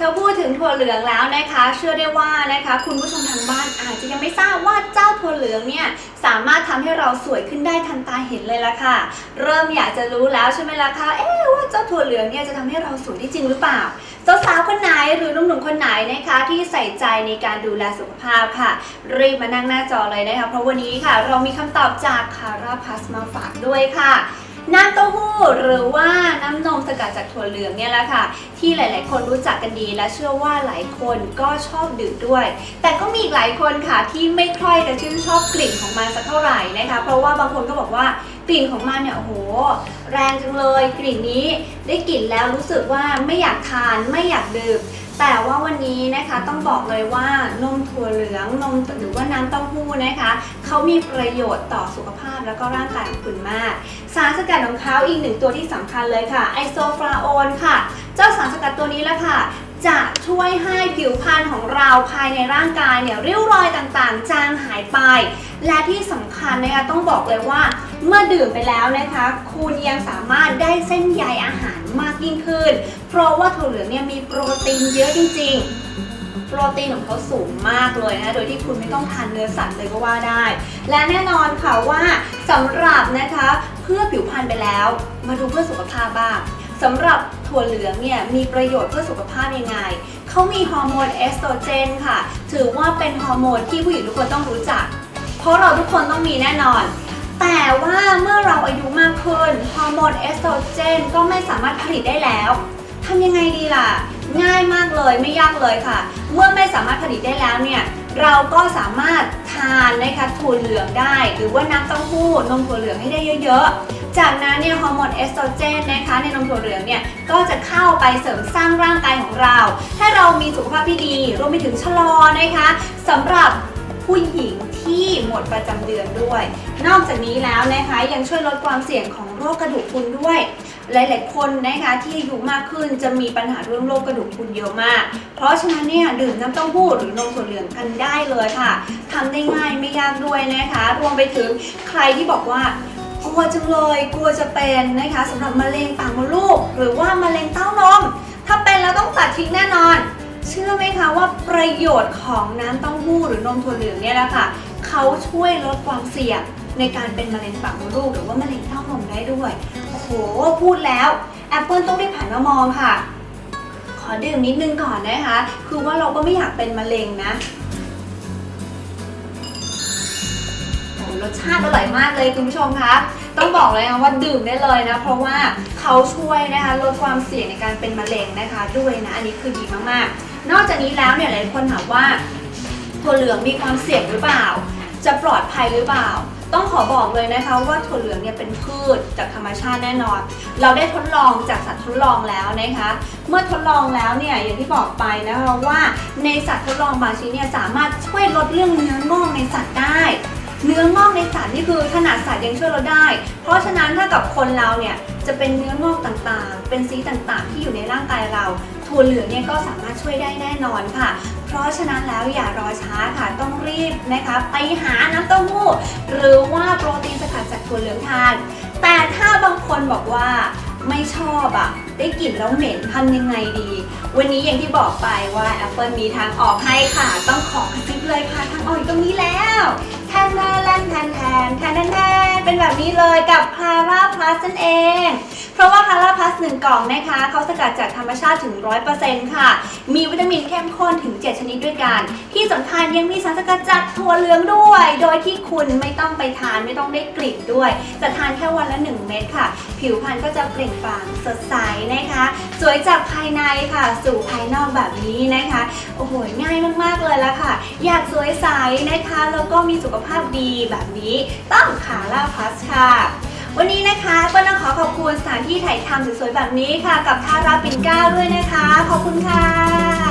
ถั่วเหลืองแล้วนะคะ เชื่อได้ว่านะคะ คุณผู้ชมทางบ้านอาจจะยังไม่ทราบว่าเจ้าถั่วเหลืองเนี่ยสามารถทำให้เราสวยขึ้นได้ทันตาเห็นเลยละค่ะ เริ่มอยากจะรู้แล้วใช่ไหมล่ะคะเอ๊ะว่าเจ้าถั่วเหลืองเนี่ยจะทำให้เราสวยได้จริงหรือเปล่าสาวๆคนไหนหรือหนุ่มๆคนไหนนะคะ ที่ใส่ใจในการดูแลสุขภาพค่ะ รีบมานั่งหน้าจอเลยนะคะ เพราะวันนี้ค่ะ เรามีคำตอบจากคาราพัสมาฝากด้วยค่ะ น้ำเต้าหู้หรือว่าน้ำนมสกัดจากถั่วเหลืองเนี่ยแหละค่ะ ที่หลาย ๆ คนรู้จักกันดีและเชื่อว่าหลายคนก็ชอบดื่มด้วย แต่ก็มีอีกหลายคนค่ะที่ไม่ค่อยจะชื่นชอบกลิ่นของมันสักเท่าไหร่นะคะ เพราะว่าบางคนก็บอกว่ากลิ่นของมันเนี่ยโอ้โห แรงจังเลย กลิ่นนี้ได้กลิ่นแล้วรู้สึกว่าไม่อยากทานไม่อยากดื่ม แต่ว่าวันนี้นะคะต้องบอกเลยว่านมถั่วเหลืองนมหรือว่าน้ำเต้าหู้นะคะเขามีประโยชน์ต่อสุขภาพแล้วก็ร่างกายของคุณมาก สารสกัดของเขาอีกหนึ่งตัวที่สำคัญเลยค่ะไอโซฟลาโอนค่ะ เจ้าสารสกัดตัวนี้แหละค่ะ จะช่วยให้ผิวพรรณของเราภายในร่างกายเนี่ยริ้วรอยต่างๆ จางหายไป และที่สำคัญนะคะต้องบอกเลยว่า เมื่อดื่มไปแล้วนะคะ คุณยังสามารถได้เส้นใยอาหารมากยิ่งขึ้น เพราะว่าถั่วเหลืองเนี่ยมีโปรตีนเยอะจริงๆ โปรตีนของเขาสูงมากเลยนะโดยที่คุณไม่ต้องทานเนื้อสัตว์เลยก็ว่าได้ และแน่นอนค่ะว่าสำหรับนะคะเพื่อผิวพรรณไปแล้ว มาดูเพื่อสุขภาพบ้าง สำหรับถั่วเหลืองเนี่ยมีประโยชน์เพื่อสุขภาพยังไงเขามีฮอร์โมนเอสโตรเจนค่ะ ถือว่าเป็นฮอร์โมนที่ผู้หญิงทุกคนต้องรู้จัก เพราะเราทุกคนต้องมีแน่นอน แต่ว่าเมื่อเราอายุมากขึ้นฮอร์โมนเอสโตรเจนก็ไม่สามารถผลิตได้แล้วทำยังไงดีล่ะ ง่ายมากเลยไม่ยากเลยค่ะ เมื่อไม่สามารถผลิตได้แล้วเนี่ยเราก็สามารถทานนะคะถั่วเหลืองได้ หรือว่าน้ำเต้าหู้นมถั่วเหลืองให้ได้เยอะๆ จากนั้นเนี่ยฮอร์โมนเอสโตรเจนนะคะในนมถั่วเหลืองเนี่ยก็จะเข้าไปเสริมสร้างร่างกายของเรา ให้เรามีสุขภาพที่ดีรวมไปถึงชะลอนะคะสำหรับผู้หญิงที่หมดประจำเดือนด้วย นอกจากนี้แล้วนะคะยังช่วยลดความเสี่ยงของโรคกระดูกพรุนด้วย หลายๆคนนะคะที่อายุมากขึ้นจะมีปัญหาเรื่องโรคกระดูกพรุนเยอะมาก เพราะฉะนั้นเนี่ยดื่มน้ำเต้าหู้หรือนมถั่วเหลืองกันได้เลยค่ะทำได้ง่ายไม่ยากด้วยนะคะ รวมไปถึงใครที่บอกว่า กลัวจังเลยกลัวจะเป็นนะคะสำหรับมะเร็งปากมดลูก หรือว่ามะเร็งเต้านม ถ้าเป็นแล้วต้องตัดทิ้งแน่นอน เชื่อไหมคะว่าประโยชน์ของน้ำเต้าหู้หรือนมถั่วเหลืองเนี่ยแหละค่ะเขาช่วยลดความเสี่ยงในการเป็นมะเร็งปากมดลูกหรือว่ามะเร็งเต้านมได้ด้วยโอ้โหพูดแล้วแอปเปิลต้องรีบผ่านมามองค่ะ ขอดื่มนิดนึงก่อนนะคะ คือว่าเราก็ไม่อยากเป็นมะเร็งนะ รสชาติอร่อยมากเลยคุณผู้ชมคะต้องบอกเลยนะว่าดื่มได้เลยนะ เพราะว่าเขาช่วยนะคะลดความเสี่ยงในการเป็นมะเร็งนะคะ ด้วยนะอันนี้คือดีมากๆ นอกจากนี้แล้วเนี่ยหลายคนถามว่าถั่วเหลืองมีความเสี่ยงหรือเปล่า จะปลอดภัยหรือเปล่าต้องขอบอกเลยนะคะว่าถั่วเหลืองเนี่ยเป็นพืชจากธรรมชาติแน่นอน เราได้ทดลองจากสัตว์ทดลองแล้วนะคะ เมื่อทดลองแล้วเนี่ยอย่างที่บอกไปนะคะว่าในสัตว์ทดลองบางชนิดเนี่ยสามารถช่วยลดเรื่องเนื้องอกในสัตว์์นี่คือขนาดสัตว์ยังช่วยเราได้ เพราะฉะนั้นถ้ากับคนเราเนี่ยจะเป็นเนื้องอกต่างๆ เป็นซีต่างๆ ที่อยู่ในร่างกายเราถั่วเหลืองเนี่ยก็สามารถช่วยได้แน่นอนค่ะ เพราะฉะนั้นแล้วอย่ารอช้าค่ะต้องรีบนะคะไปหาน้ำเต้าหู้หรือว่าโปรตีนสกัดจากถั่วเหลืองทาน แต่ถ้าบางคนบอกว่าไม่ชอบอะได้กลิ่นแล้วเหม็นทำยังไงดี วันนี้อย่างที่บอกไปว่า Apple มีทางออกให้ค่ะ ต้องขอกระซิบเลยค่ะทางออกตรงนี้แล้ว นแทนแทนแทนแทนแทนแทนเป็นแบบนี้เลยกับคาร่าพลัสนั่นเอง ราะว่าคาราพลัสหนึ่งกล่องนะคะเขาสกัดจากธรรมชาติถึง 100%ค่ะ มีวิตามินเข้มข้นถึง 7 ชนิดด้วยกัน ที่สำคัญยังมีสารสกัดจากถั่วเหลืองด้วย โดยที่คุณไม่ต้องไปทานไม่ต้องได้กลิ่นด้วย จะทานแค่วันละ 1 เม็ดค่ะ ผิวพรรณก็จะเปล่งปลั่งสดใสนะคะ สวยจากภายในค่ะ สู่ภายนอกแบบนี้นะคะ โอ้โหง่ายมากๆเลยละค่ะ อยากสวยใสนะคะแล้วก็มีสุขภาพดีแบบนี้ต้องคาราพลัสค่ะ วันนี้นะคะก็ต้องขอขอบคุณสถานที่ถ่ายทำสวยๆแบบนี้ค่ะ กับทาราปิ่นเกล้าด้วยนะคะ ขอบคุณค่ะ